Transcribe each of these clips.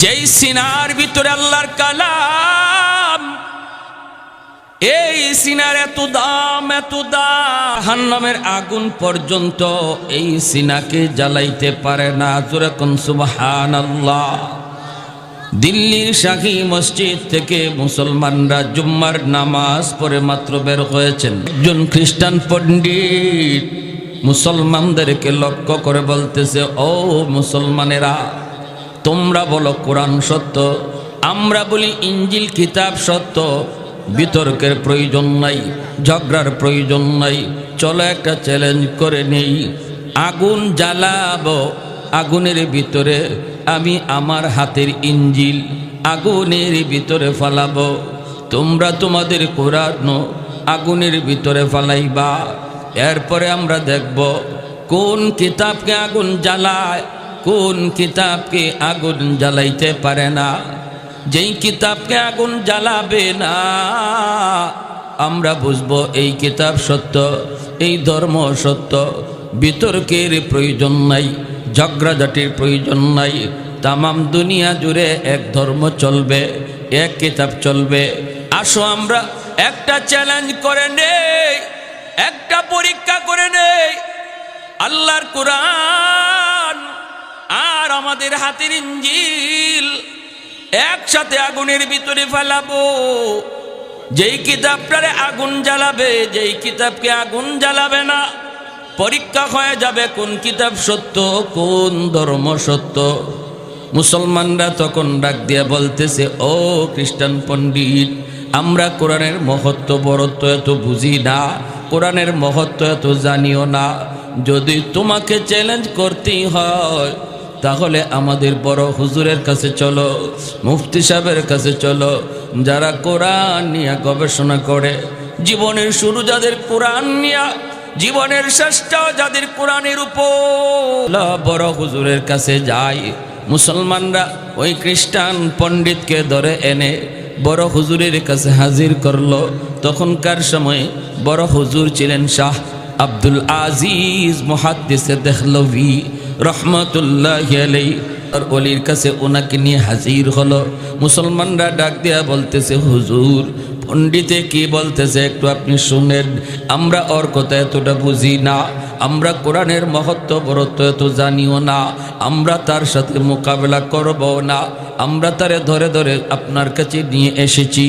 যেই সিনার ভিতরে আল্লাহর কালাম, এই সিনার এত দাম এত দাম। হান্নামের আগুন পর্যন্ত এই সিনাকে জ্বালাইতে পারে না। যেরকম সুবহান আল্লাহ দিল্লির শাহী মসজিদ থেকে মুসলমানরা জুম্মার নামাজ পড়ে মাত্র বের হয়েছেন। একজন খ্রিস্টান পণ্ডিত মুসলমানদেরকে লক্ষ্য করে বলতেছে, ও মুসলমানেরা তোমরা বলো কোরআন সত্য, আমরা বলি ইঞ্জিল কিতাব সত্য, বিতর্কের প্রয়োজন নাই, ঝগড়ার প্রয়োজন নাই, চলো একটা চ্যালেঞ্জ করে নেই, আগুন জ্বালাবো, আগুনের ভিতরে আমি আমার হাতের ইঞ্জিল, আগুনের ভিতরে ফালাবো, তোমরা তোমাদের কোরআন আগুনের ভিতরে ফালাইবা, এরপরে আমরা দেখব কোন কিতাবকে আগুন জ্বালায় কোন কিতাবকে আগুন জ্বালাইতে পারে না? যেই কিতাবকে আগুন জ্বালাবে না, আমরা বুঝব এই কিতাব সত্য, এই ধর্ম সত্য। বিতর্কের প্রয়োজন নাই, ঝগড়াঝাটির প্রয়োজন নাই। তামাম দুনিয়া জুড়ে এক ধর্ম চলবে, এক কিতাব চলবে। আসো আমরা একটা চ্যালেঞ্জ করে নেই, একটা পরীক্ষা করে নেই। আল্লাহর কোরআন আর আমাদের হাতের ইঞ্জিল একসাথে আগুনের ভিতরে ফেলাবো। যেই কিতাবটারে আগুন জ্বালাবে, যেই কিতাবকে আগুন জ্বালাবে না, পরীক্ষা হয়ে যাবে কোন কিতাব সত্য, কোন ধর্ম সত্য। মুসলমানরা তখন ডাক দিয়ে বলতেছে, ও খ্রিস্টান পণ্ডিত, আমরা কোরআনের মহত্ব বড়ত্ব এত বুঝি না, কোরআনের মহত্ব এত জানিও না। যদি তোমাকে চ্যালেঞ্জ করতেই হয় তাহলে আমাদের বড় হুজুরের কাছে চলো, মুফতি সাহেবের কাছে চলো, যারা কোরআন নিয়ে গবেষণা করে, জীবনের শুরু যাদের কোরআন নিয়ে, জীবনের শ্রেষ্ঠ যাদের কোরআনের উপর। বড় হুজুরের কাছে যায় মুসলমানরা ওই খ্রিস্টান পণ্ডিতকে ধরে এনে বড় হুজুরের কাছে হাজির করল। তখনকার সময় বড় হুজুর ছিলেন শাহ আব্দুল আজিজ মহাদ্দেশে দেখলভি রহমতুল্লাহ আর অলির কাছে ওনাকে নিয়ে হাজির হলো। মুসলমানরা ডাক দেয়া বলতেছে, হুজুর, পণ্ডিতে কি বলতেছে একটু আপনি শুনেন। আমরা ওর কথা এতটা বুঝি না, আমরা কোরআনের মহত্ব বরত্ব এত জানিও না, আমরা তার সাথে মোকাবেলা করব না, আমরা তারে ধরে ধরে আপনার কাছে নিয়ে এসেছি।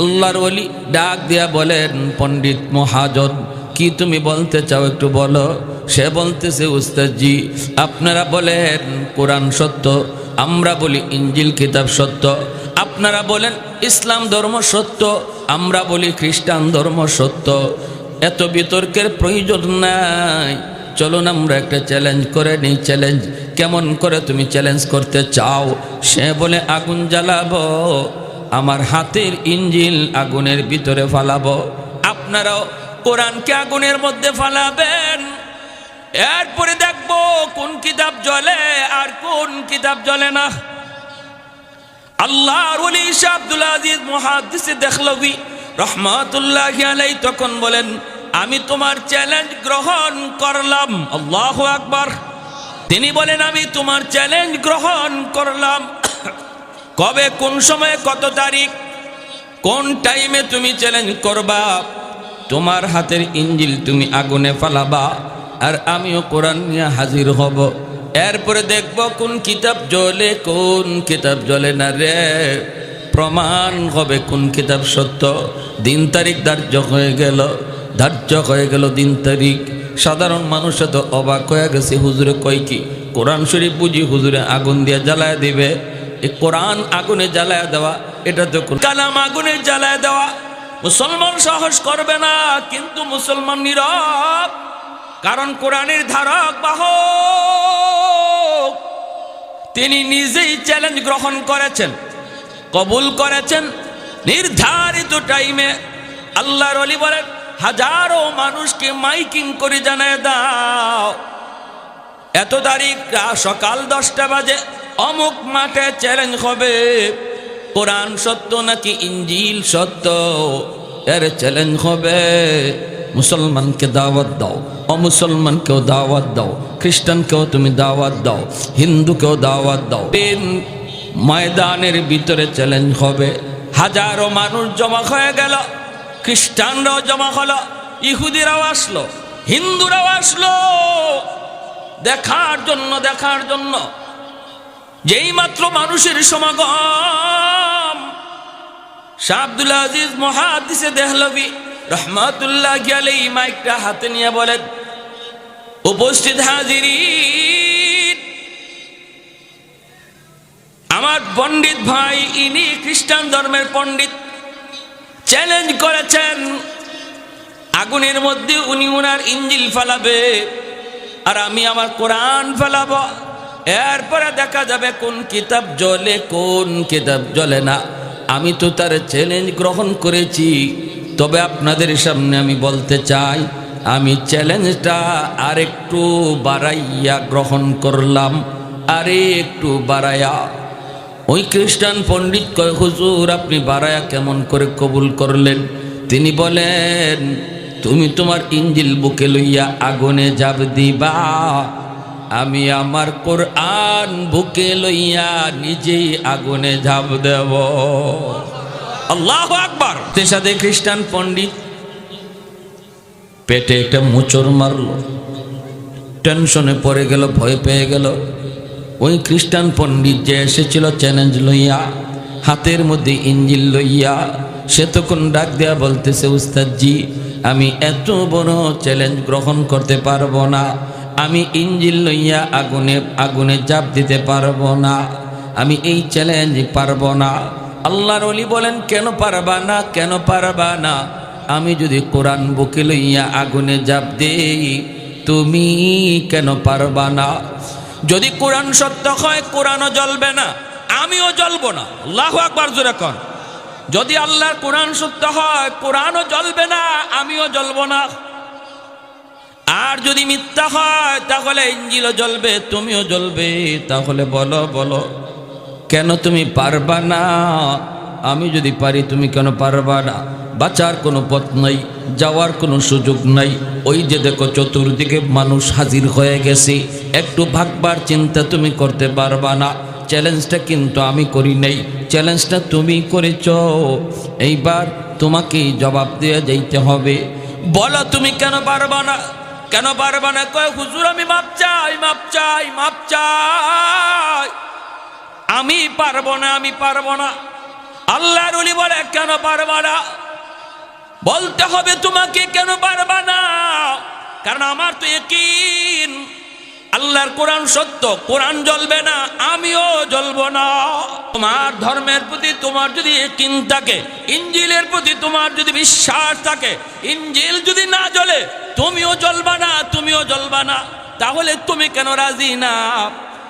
আল্লাহর অলি ডাক দেয়া বলেন, পণ্ডিত মহাজন, কি তুমি বলতে চাও একটু বলো। সে বলতেছে, উস্তাদজি, আপনারা বলেন কোরআন সত্য, আমরা বলি ইঞ্জিল কিতাব সত্য, আপনারা বলেন ইসলাম ধর্ম সত্য, আমরা বলি খ্রিস্টান ধর্ম সত্য, এত বিতর্কের প্রয়োজন নাই। চলুন আমরা একটা চ্যালেঞ্জ করে নিই চ্যালেঞ্জ কেমন করে তুমি চ্যালেঞ্জ করতে চাও? সে বলে, আগুন জ্বালাবো, আমার হাতের ইঞ্জিল আগুনের ভিতরে ফালাবো, আপনারাও কোরআনকে আগুনের মধ্যে ফালাবেন। এরপরে দেখব কোন কিতাব জ্বলে আর কোন কিতাব জ্বলে না। আল্লাহর ওলি আজিজ রহমাতুল্লাহ আলাই তখন বলেন, আমি তোমার চ্যালেঞ্জ গ্রহণ করলাম। আল্লাহ আকবার। তিনি বলেন, আমি তোমার চ্যালেঞ্জ গ্রহণ করলাম। কবে, কোন সময়ে, কত তারিখ, কোন টাইমে তুমি চ্যালেঞ্জ করবা? তোমার হাতের ইঞ্জিল তুমি আগুনে ফালাবা। আর আমিও কোরআন নিয়ে হাজির হব। এরপরে দেখব কোন কিতাব জ্বলে, কোন কিতাব জ্বলে না রে। প্রমাণ হবে কোন কিতাব সত্য। দিন তারিখ ধার্য হয়ে গেল, ধার্য হয়ে গেল দিন তারিখ। সাধারণ মানুষ তো অবাক হয়ে গেছে, হুজুরে কয় কি? কোরআন শরীফ বুঝি হুজুরে আগুন দিয়ে জ্বালায় দিবে। এই কোরআন আগুনে জ্বালায় দেওয়া, এটা তো কালাম আগুনে জ্বালায় দেওয়া। মুসলমান সাহস করবে না, কিন্তু মুসলমান নীরব। কারণ কোরআনের ধারক বাহক। তিনি নিজেই চ্যালেঞ্জ গ্রহণ করেছেন, কবুল করেছেন। নির্ধারিত টাইমে আল্লাহর অলি বলেন, হাজারো মানুষকে মাইকিং করে জানায় দাও। এত তারিখ সকাল দশটা বাজে, অমুক মাঠে চ্যালেঞ্জ হবে। কোরআন সত্য নাকি ইঞ্জিল সত্য? এর চ্যালেঞ্জ হবে। মুসলমানকে দাওয়াত দাও, অমুসলমানকেও দাওয়াত দাও, খ্রিস্টানকেও তুমি দাওয়াত দাও, হিন্দুকেও দাওয়াত দাও। তিন ময়দানের ভিতরে চ্যালেঞ্জ হবে। হাজারো মানুষ জমা হয়ে গেল, খ্রিস্টানরাও জমা হলো, ইহুদিরাও আসলো, হিন্দুরাও আসলো। দেখার জন্য দেখার জন্য, যেই মাত্র মানুষের সমাগম, শাহ আব্দুল আজিজ মহাদিসে দেহলবি মাইকটা হাতে নিয়ে বলেন, উপস্থিত আমার পণ্ডিত ভাই, ইনি খ্রিস্টান ধর্মের পণ্ডিত, চ্যালেঞ্জ করেছেন, আগুনের মধ্যে উনি উনার ইঞ্জিল ফেলাবে, আর আমি আমার কোরআন ফেলাবো, এরপরে দেখা যাবে কোন কিতাব জ্বলে, কোন কিতাব জ্বলে না। আমি তো তার চ্যালেঞ্জ গ্রহণ করেছি। তবে আপনাদের সামনে আমি বলতে চাই, আমি চ্যালেঞ্জটা আরেকটু বাড়াইয়া গ্রহণ করলাম আরে একটু বাড়াইয়া ওই খ্রিস্টান পণ্ডিত কয়, হুজুর, আপনি বাড়ায়া কেমন করে কবুল করলেন? তিনি বলেন, তুমি তোমার ইঞ্জিল বুকে লইয়া আগুনে যাব দিবা, আমি আমার কোরআন বুকে লইয়া নিজেই আগুনে ঝাঁপ দেব। আল্লাহ আকবার। সাথে খ্রিস্টান পণ্ডিত পেটে একটা মোচড় মারলো। টেনশনে পড়ে গেল, ভয় পেয়ে গেল। ওই খ্রিস্টান পণ্ডিত যে এসেছিল চ্যালেঞ্জ লইয়া, হাতের মধ্যে ইঞ্জিল লইয়া, সে তখন ডাক দেয়া বলতেছে, উস্তাদজি, আমি এত বড় চ্যালেঞ্জ গ্রহণ করতে পারব না। আমি ইঞ্জিল লইয়া আগুনে আগুনে জাপ দিতে পারব না। আমি এই চ্যালেঞ্জ পারব না। আল্লাহর অলি বলেন, কেন পারবা না, কেন পারবা না? আমি যদি কোরআন বুকে লইয়া আগুনে জাপ দেই, তুমি কেন পারবা না? যদি কোরআন সত্য হয়, কোরআনও জ্বলবে না, আমিও জ্বলবো না। আল্লাহ আকবার, জোরে কন। যদি আল্লাহর কোরআন সত্য হয়, কোরআনও জ্বলবে না, আমিও জ্বলবো না। আর যদি মিথ্যা হয়, তাহলে ইঞ্জিলও জ্বলবে, তুমিও জ্বলবে। তাহলে বলো বলো। কেন তুমি পারবা না? আমি যদি পারি, তুমি কেন পারবা না? বাঁচার কোনো পথ নাই, যাওয়ার কোনো সুযোগ নাই। ওই যে দেখো, চতুর্দিকে মানুষ হাজির হয়ে গেছে। একটু ভাগবার চিন্তা তুমি করতে পারবা না। চ্যালেঞ্জটা কিন্তু আমি করি নাই। চ্যালেঞ্জটা তুমি করেছ। এইবার তোমাকেই জবাব দেওয়া যাইতে হবে। বলো, তুমি কেন পারবা না? কেন পারবা না? কয়, হুজুর, আমি মাপ চাই মাপ চাই মাপ চাই। আমি পারব না, আমি পারব না। আল্লাহর উলি বলে, কেন পারবা না? বলতে হবে তোমাকে, কেন পারবা না? কারণ আমার তো একিন আল্লাহর কোরআন সত্য, কোরআন জ্বলবে না, আমিও জ্বলব না। তোমার ধর্মের প্রতি তোমার যদি একিন থাকে, ইঞ্জিলের প্রতি তোমার যদি বিশ্বাস থাকে, ইঞ্জিল যদি না জ্বলে, তুমিও জ্বলবা না, তুমিও জ্বলবা না। তাহলে তুমি কেন রাজি না?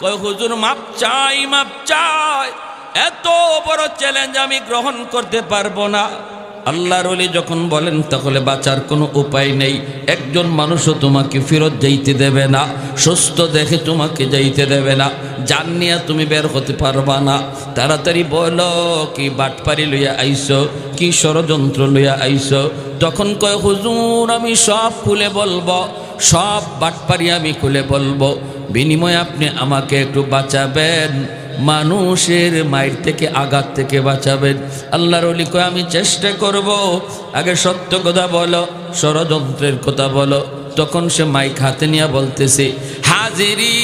কয়, হুজুর, মাপ চাই মাপ চাই। এত বড় চ্যালেঞ্জ আমি গ্রহণ করতে পারব না। আল্লাহর অলি যখন বলেন, তাহলে বাঁচার কোনো উপায় নেই। একজন মানুষও তোমাকে ফেরত যাইতে দেবে না, সুস্থ দেখে তোমাকে যাইতে দেবে না। জান নিয়ে তুমি বের হতে পারবা না। তাড়াতাড়ি বলো, কি বাটপারি লইয়া আইসো, কি ষড়যন্ত্র লইয়া আইসো? তখন কয়, হুজুর, আমি সব খুলে বলব। সব বাটপারি আমি খুলে বলব, বিনিময়ে আপনি আমাকে একটু বাঁচাবেন। মানুষের মায়ের থেকে আঘাত থেকে বাঁচাবেন। আল্লাহর অলি কয় আমি চেষ্টা করব। আগে সত্য কথা বলো, ষড়যন্ত্রের কথা বলো। তখন সে মাইক হাতে নিয়ে বলতেছে, হাজিরি।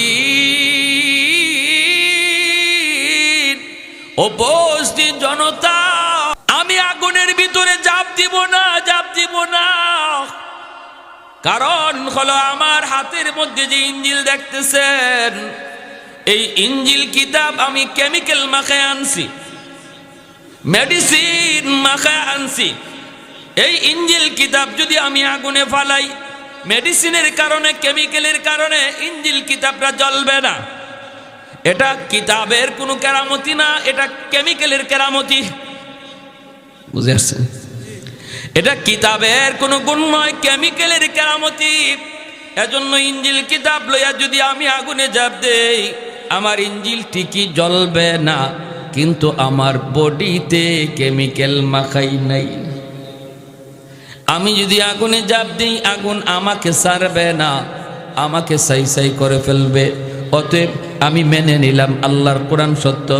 উপস্থিত জনতা, আমি আগুনের ভিতরে জাপ দিব না, জাপ দিব না। কারণ হলো আমার হাতের মধ্যে যে ইঞ্জিল দেখতেছেন, এই ইঞ্জিল কিতাব আমি কেমিক্যাল মাখায় আনছি, মেডিসিন মাখায় আনছি। এই ইঞ্জিল কিতাব যদি আমি আগুনে ফালাই, মেডিসিনের কারণে, কেমিক্যালের কারণে ইঞ্জিল কিতাবটা জ্বলবে না। এটা কিতাবের কোনো কেরামতি না, এটা কেমিক্যালের কেরামতি। বুঝে আসছেন? এটা কিতাবের কোনো গুণ নয় কেমিক্যালের কেরামতি। এজন্য ইঞ্জিল কিতাব লইয়া যদি আমি আগুনে জাপ দেই, আমার ইঞ্জিল ঠিকই জ্বলবে না, কিন্তু আমার বডিতে কেমিক্যাল মাখাই নাই। আমি যদি আগুনে জাপ দিই, আগুন আমাকে সারবে না, আমাকে সাই সাই করে ফেলবে। অতএব আমি মেনে নিলাম আল্লাহর কোরআন সত্য,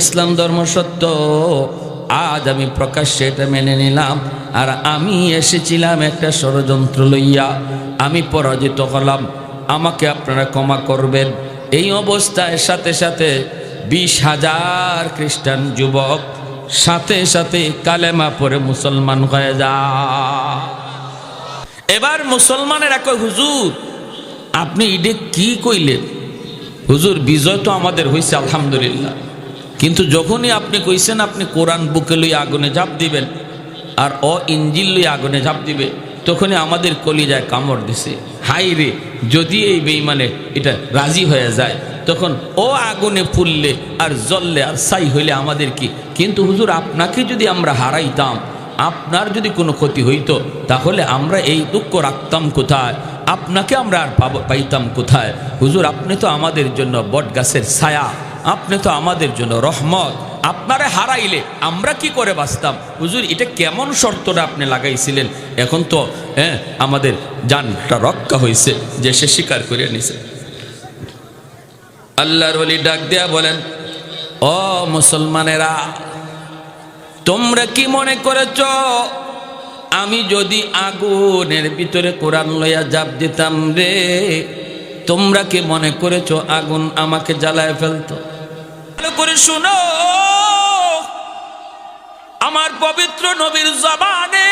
ইসলাম ধর্ম সত্য। আজ আমি প্রকাশ্যে এটা মেনে নিলাম। আর আমি এসেছিলাম একটা ষড়যন্ত্র লইয়া। আমি পরাজিত হলাম। আমাকে আপনারা ক্ষমা করবেন। এই অবস্থায় সাথে সাথে বিশ হাজার খ্রিস্টান যুবক, সাথে সাথে কালেমা পরে মুসলমান হয়ে যা। এবার মুসলমানের কয়, হুজুর, আপনি ইডে কি কইলেন? হুজুর, বিজয় তো আমাদের হয়েছে আলহামদুলিল্লাহ। কিন্তু যখনই আপনি কইছেন, আপনি কোরআন বুকে লই আগুনে ঝাঁপ দিবেন আর অ ইঞ্জিল লই আগুনে ঝাঁপ দিবে, তখনই আমাদের কলিজায় কামড় দিছে। হাই রে, যদি এই বেইমানে এটা রাজি হয়ে যায়, তখন ও আগুনে ফুললে আর জ্বললে আর সাই হইলে আমাদের কি? কিন্তু হুজুর, আপনাকে যদি আমরা হারাইতাম, আপনার যদি কোনো ক্ষতি হইতো, তাহলে আমরা এই দুঃখ রাখতাম কোথায়? আপনাকে আমরা আর পাইতাম কোথায়? হুজুর, আপনি তো আমাদের জন্য বট গাছের ছায়া। আপনি তো আমাদের জন্য রহমত। আপনারে হারাইলে আমরা কি করে বাঁচতাম? হুজুর, এটা কেমন শর্তটা আপনি লাগাইছিলেন? এখন তো হ্যাঁ আমাদের জানটা রক্ষা হয়েছে যে সে স্বীকার করে নিছে। আল্লাহর বলি ডাক দেয়া বলেন, ও মুসলমানেরা, তোমরা কি মনে করেছ, আমি যদি আগুনের ভিতরে কোরআন লইয়া জাপ দিতাম রে, তোমরা কি মনে করেছ আগুন আমাকে জ্বালায় ফেলতো? করে শুনো। আমার পবিত্র নবীর জবানে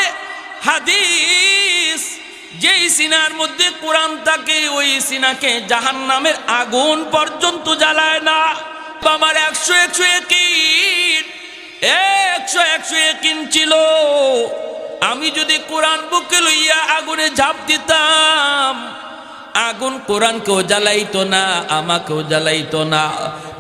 হাদিস, যেই সিনার মধ্যে কোরআন থাকে, ওই সিনাকে জাহান নামের আগুন পর্যন্ত জ্বালায় না। আমার একশো একশো একিন একশো একশো একিন ছিল। আমি যদি কোরআন বুকে লইয়া আগুনে ঝাঁপ দিতাম, আগুন কোরআনকেও জ্বালাইতো না, আমাকেও জ্বালাইতো না।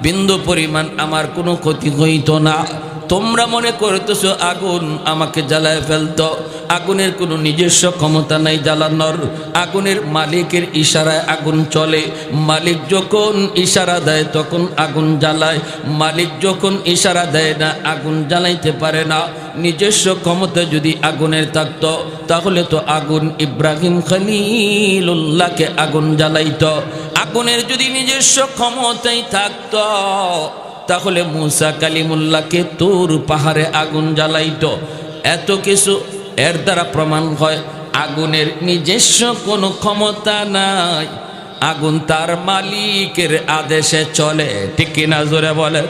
বিন্দু পরিমাণ আমার কোনো ক্ষতি হইতো না। তোমরা মনে করতেছো, আগুন আমাকে জ্বালায় ফেলতো। আগুনের কোনো নিজস্ব ক্ষমতা নাই জ্বালানোর। আগুনের মালিকের ইশারায় আগুন চলে। মালিক যখন ইশারা দেয়, তখন আগুন জ্বালায়। মালিক যখন ইশারা দেয় না, আগুন জ্বালাইতে পারে না। নিজস্ব ক্ষমতা যদি আগুনের থাকতো, তাহলে তো আগুন ইব্রাহিম খলিলুল্লাহকে আগুন জ্বালাইতো। আগুনের যদি নিজস্ব ক্ষমতাই থাকত, তাহলে মুসা কালিমুল্লাহকে তোর পাহাড়ে আগুন জ্বালাইত। এত কিছু এর দ্বারা প্রমাণ হয়, আগুনের নিজস্ব কোনো ক্ষমতা নাই। আগুন তার মালিকের আদেশে চলে, ঠিক কিনা জোরে বলেন?